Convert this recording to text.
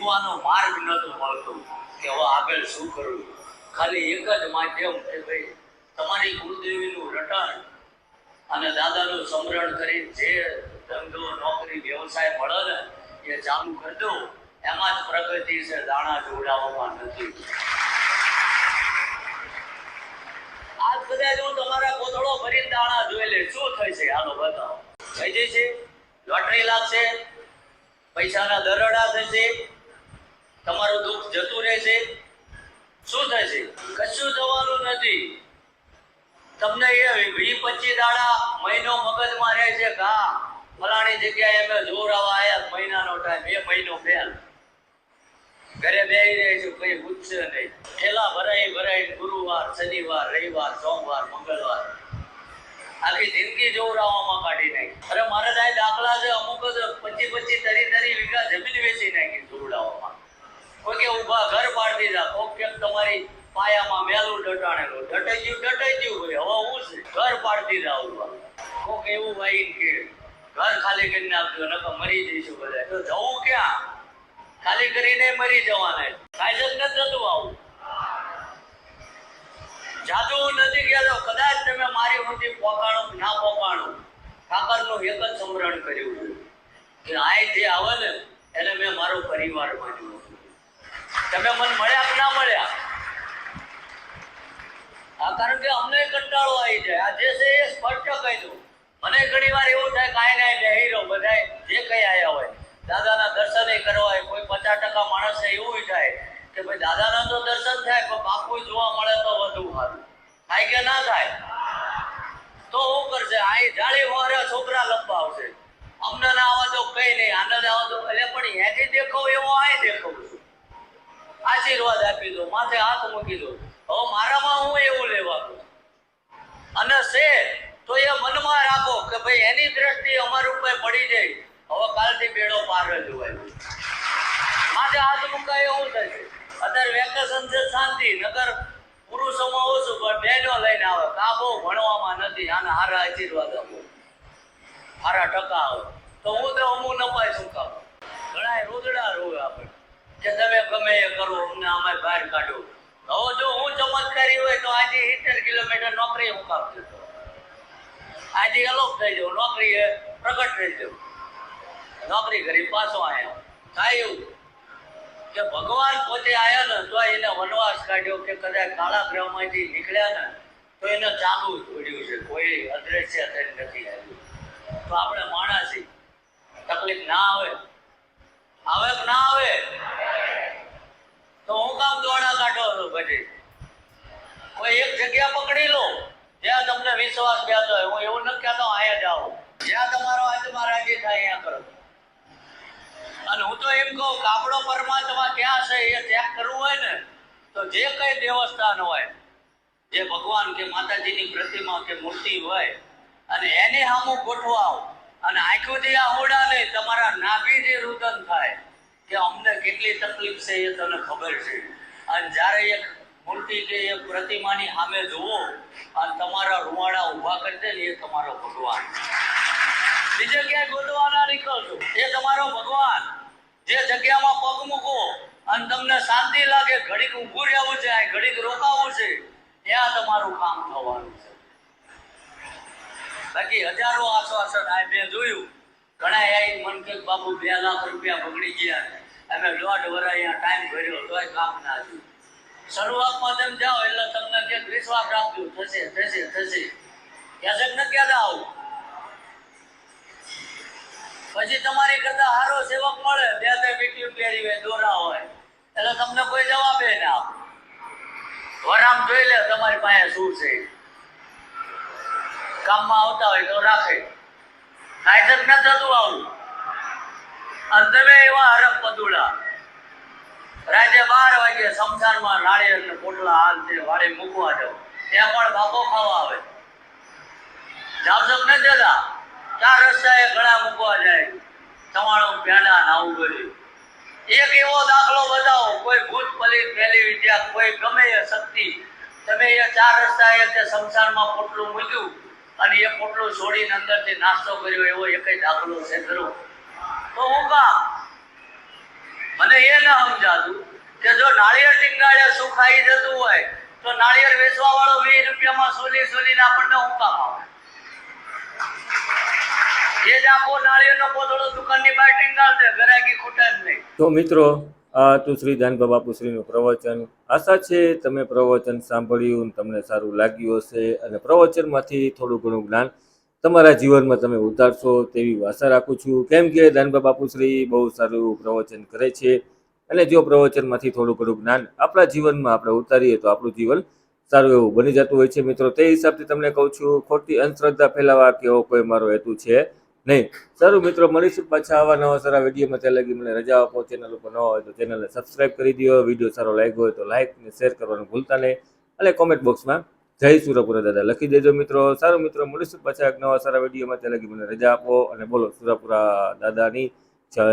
જીવવાનો માર્ગ નહોતો મળતો. કે હવે આગળ શું કરવું? ખાલી એક જ માધ્યમ કે ભાઈ. તમારી ગુરુદેવીનું રટણ અને દાદાનું સમરણ કરી જે ધંધો, નોકરી, વ્યવસાય મળે ને, એ ચાલુ કરી દો. એમાં જ પ્રગતિ છે, દાણા જોડાવામાં નથી. આજ કદાચ હું તમારા કોથળો ભરીને દાણા જોઈ લે, શું થશે આનો બતાવો. થઈ જશે? લોટરી લાગશે? પૈસાના દરોડા થશે? તમારું દુઃખ જતું રહેશે? શું થશે? કશું થવાનું નથી. તમને એ વી પચીસ દાડા મહિનો મગજમાં રહે છે કે ફલાણી જગ્યાએ અમે જોર આવવા આયા મહિનાનો ટાઈમ એ મહિનો ફેલ ઘરે બે રહે છે, કઈ પૂછશે નહીં. ઠેલા ભરાઈ ભરાઈ ગુરુવાર, શનિવાર, રવિવાર, સોમવાર, મંગળવાર. આખી જિંદગી જોવરાવામાં કાઢી નાખી. અરે મારે સાહેબ, દાખલા છે, અમુક જ પચીસ પચીસ તરી તરી વીઘા જમીન વેચી નાખી કે ઊભા ઘર પાડી દીધા. કોઈ કે તમારી પાયામાં મેલું ડટાણેલું ડટાઈ ગયું ડટાઈ ગયું હવે હું છે? ઘર પાડી દીધા ઊભા. કોક એવું ભાઈ કે ઘર ખાલી કરી નાખજો, નકર મરી જઈશું બધા તો જવું ક્યાં? ખાલી કરીને મરી જવાના સાયજ જ નથી થતું આવું. જાદુ નથી કહેતો કદાચ તમે મારી સુધી પોકાણું ના પોકાણું. ઠાકરનું એક જ સમરણ કર્યું છે. આ જે આવે ને, એને મેં મારો પરિવાર માન્યો. તમે મને મળ્યા કે ના મળ્યા? આ કારણ કે અમને કંટાળો આવી જાય. આ જે છે એ સ્પષ્ટ કહી દઉં. મને ઘણી વાર એવું થાય કાંઈ ના રહો બધાય જે કઈ આયા હોય. દાદાના દર્શન કરવા હોય, કોઈ પચાસ ટકા માણસને એવું થાય કે ભાઈ દાદાના તો દર્શન થાય, પણ બાપુ જોવા મળે તો વધુ સારું. થાય કે ના થાય? તો શું કરશે? આ જાળી વારે છોકરા લંબાવશે અમને ના આવા તો કઈ નહીં. આનંદ આવા તો એટલે પણ એથી દેખો એવો આ દેખો છું. આશીર્વાદ આપી દો, માથે હાથ મૂકી દો. હવે મારામાં હું એવું લેવાનું? અને છે, તો એ મનમાં રાખો કે ભાઈ એની દ્રષ્ટિ અમારું ઉપર પડી જાય. હવે કાલથી બેડો પાર જ હોય. માથે હાથ મુકાય એવું થશે અત્યારે વેકેશન છે શાંતિ નગર પુરુષોમાં ઓછું, પણ બહેનો લઈને આવે. કા બહુ ભણવામાં નથી, આને હારા આશીર્વાદ આપો. હારા ટકા આવે તો હું તો અમુક નપાય શું કામ? ઘણા રોદડા રોવે આપણે. કે તમે ગમે એ કરો, અમને આમાં બહાર કાઢો. હવે જો હું ચમત્કારી હોય તો આજે સિત્તેર કિલોમીટર નોકરી હું કામ જતો આજે અલોપ થઈ જાઉં, નોકરી પ્રગટ થઈ જાઉં. નોકરી કરી પાછો આવ્યો થાય એવું કે ભગવાન પોતે આવ્યા ને તો એને વનવાસ કાઢ્યો કે કદાચ કાળા ગ્રહમાંથી નીકળ્યા ને તો એને ચાલુ જ પડ્યું છે. કોઈ અદ્રશ્ય થઈને નથી આવ્યું. તો આપણે માણસી તકલીફ ના આવે. આવે કે ના આવે. તો હું કામ દોડા કાઢો છું પછી? કોઈ એક જગ્યા પકડી લો જ્યાં તમને વિશ્વાસ બેસો હોય. હું એવું નથી કહેતો અહીંયા જાઓ જ્યાં તમારો આત્મા રાજી થાય, અહીંયા કરો. અને હું તો એમ કહું કે આપણો પરમાત્મા ક્યાં છે, એ ત્યાગ કરવું હોય ને, તો જે કઈ દેવસ્થાન હોય, જે ભગવાન કે માતાજીની પ્રતિમા કે મૂર્તિ હોય, અને એને સામું ગોઠવાઓ અને આંખોથી આ હોડા નહીં, તમારા નાભી જે રુદન થાય. કે અમને કેટલી તકલીફ છે એ તને ખબર છે. અને જ્યારે એક મૂર્તિ કે એક પ્રતિમાની સામે જુઓ, અને તમારા રૂવાડા ઊભા કરી ને એ તમારો ભગવાન. બીજે ક્યાંય ગોતવાના નીકળશો? એ તમારો ભગવાન. જે જગ્યામાં પગ મૂકો, અને તમને શાંતિ લાગે, ઘડીક ઊભું રહેવું છે, આ ઘડીક રોકાવું છે, ત્યાં તમારું કામ થવાનું છે. બાકી હજારો આશ્વાસન આ મેં જોયું. ઘણા આઈ મન બાબુ બે લાખ રૂપિયા બગડી ગયા અમે દોઢ વર્ષ અહીંયા ટાઈમ ભર્યો, તોય કામ ના થયું. શરૂઆતમાં તમે જાઓ એટલે તમને કે વિશ્વાસ રાખજો થશે થશે થશે. ક્યાં છે ન ક્યારે આવું. પછી તમારી કરતા સારો સેવક મળે, બે બે વીટીયું પહેરી હોય, દોરા હોય, એટલે તમને કોઈ જવાબ ના વરામ જોઈ લે, તમારી પાસે શું છે. કામમાં આવતા હોય તો રાખે. કાયદે ન થતું આવું અને એવા હરફ પદુડા. રાતે બાર વાગે શમશાનમાં નાળિયેર ને પોટલા હાલ તે વાળે મૂકવા જાવ ત્યાં પણ બાપો ખાવા આવે. જાવસક ન દેતા ચાર રસ્તાએ ગળા મૂકવા જાય. તમારું પેંડા નાવું કર્યું એક એવો દાખલો બતાવો. કોઈ ભૂત પલિત પહેલી વિદ્યા, કોઈ ગમે એ શક્તિ. તમે એ ચાર રસ્તાએ તે સંસારમાં પોટલું મૂક્યું અને એ પોટલું છોડીને અંદરથી નાસ્તો કર્યો એવો એક દાખલો છે ખરો. તો હું કામ? મને એ ન સમજાતું કે જો નાળિયેર ટીંગાળે શું ખાઈ જતું હોય, તો નાળિયેર વેચવા વાળો વીસ રૂપિયામાં સોલી સોલીને આપણને હું કામ આવે જ આખો નાળિયેરનો પોતળો દુકાનની બહાર ટીંગાળશે ગરાકી ખૂટે જ નહીં. તો મિત્રો, આ હતું શ્રી દાનબા બાપુશ્રીનું પ્રવચન. આશા છે તમે પ્રવચન સાંભળ્યું તમને સારું લાગ્યું હશે અને પ્રવચનમાંથી થોડું ઘણું જ્ઞાન તમારા જીવનમાં તમે ઉતારશો તેવી આશા રાખું છું. કેમ કે દાનબા બાપુશ્રી બહુ સારું પ્રવચન કરે છે અને જો પ્રવચનમાંથી થોડું ઘણું જ્ઞાન આપણા જીવનમાં આપણે ઉતારીએ તો આપણું જીવન સારું એવું બની જતું હોય છે. મિત્રો, તે હિસાબથી તમને કહું છું, ખોટી અંધશ્રદ્ધા ફેલાવા કે એવો કોઈ મારો હેતુ છે નહીં. સારું મિત્રો, મળીશું પાછા આવા નવા સારા વિડીયોમાં. ત્યાં લગી મને રજા આપો. ચેનલ ઉપર ન હોય તો ચેનલને સબસ્ક્રાઇબ કરી દો. વીડિયો સારો લાગ્યો હોય તો લાઇક ને શેર કરવાનું ભૂલતા નહીં. અને કોમેન્ટ બોક્સમાં જય સુરપુરા દાદા. લખી દેજો મિત્રો. સારું મિત્રો, મળીશું પાછા એક નવા સારા વિડીયોમાં. ત્યાં લગી મને રજા આપો અને બોલો સુરપુરા દાદાની જય.